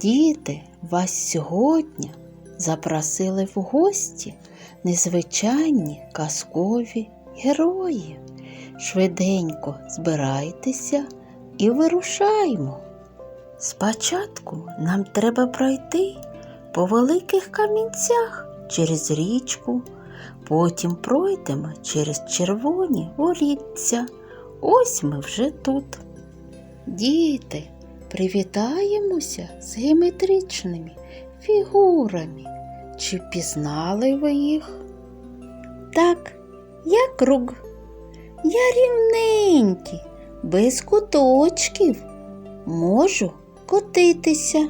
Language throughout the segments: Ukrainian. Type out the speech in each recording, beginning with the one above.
Діти, вас сьогодні запросили в гості незвичайні казкові герої. Швиденько збирайтеся і вирушаймо. Спочатку нам треба пройти по великих камінцях через річку, потім пройдемо через червоні воріття. Ось ми вже тут. Діти, привітаємося з геометричними фігурами. Чи впізнали ви їх? Так, я круг. Я рівненький, без куточків. Можу котитися.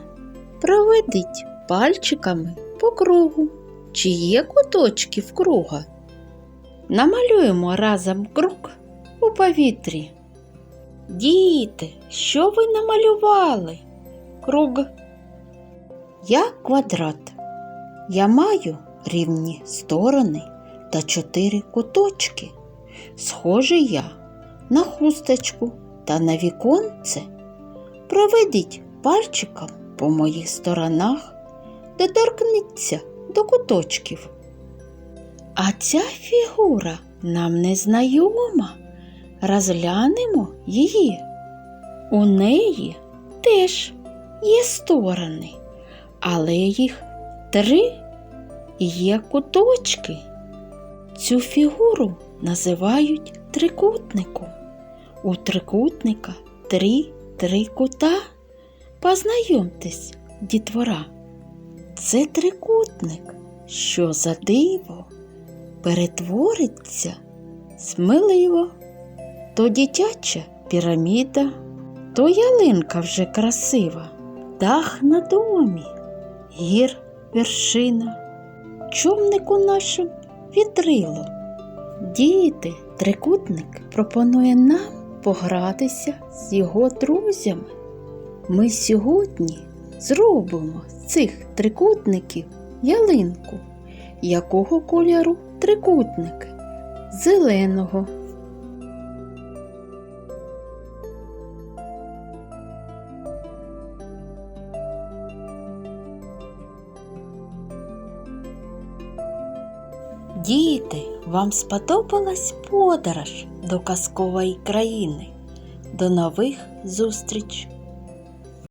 Проведіть пальчиками по кругу. Чи є куточки в круга? Намалюємо разом круг у повітрі. Діти, що ви намалювали? Круг. Я квадрат. Я маю рівні сторони та чотири куточки. Схожий я на хусточку та на віконце. Проведіть пальчиком по моїх сторонах, доторкніться до куточків. А ця фігура нам не знайома. Розглянемо її. У неї теж є сторони, але їх три є куточки. Цю фігуру називають трикутником. У трикутника три три кута. Познайомтесь, дітвора. Це трикутник, що за диво перетвориться сміливо. То дитяча піраміда, то ялинка вже красива, дах на домі, гір вершина, човнику нашим вітрило. Діти, трикутник пропонує нам погратися з його друзями. Ми сьогодні зробимо з цих трикутників ялинку. Якого кольору трикутник? Зеленого. Діти, вам сподобалась подорож до казкової країни. До нових зустріч!